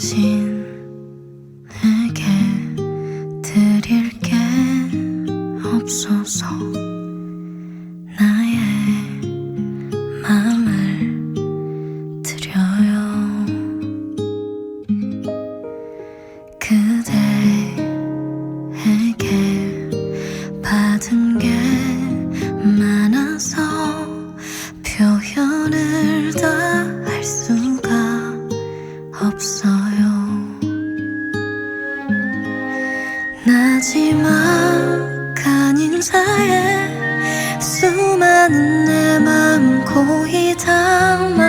당신에게 드릴 게 없어서. 苦一趟。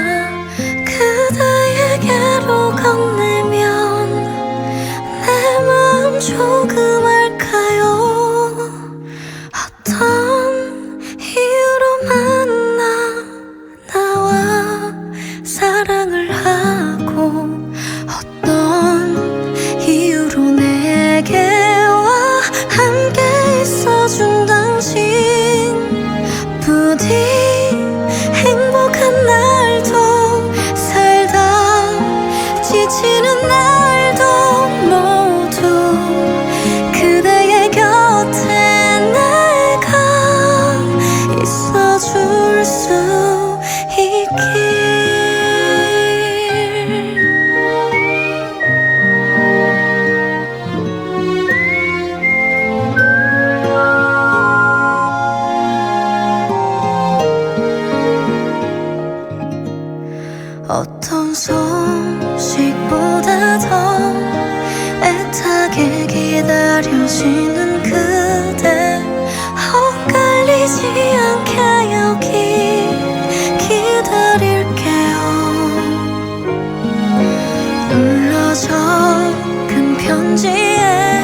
기다려지는 그대. 헛갈리지 않게 여기 기다릴게요. 눌러 적은 편지에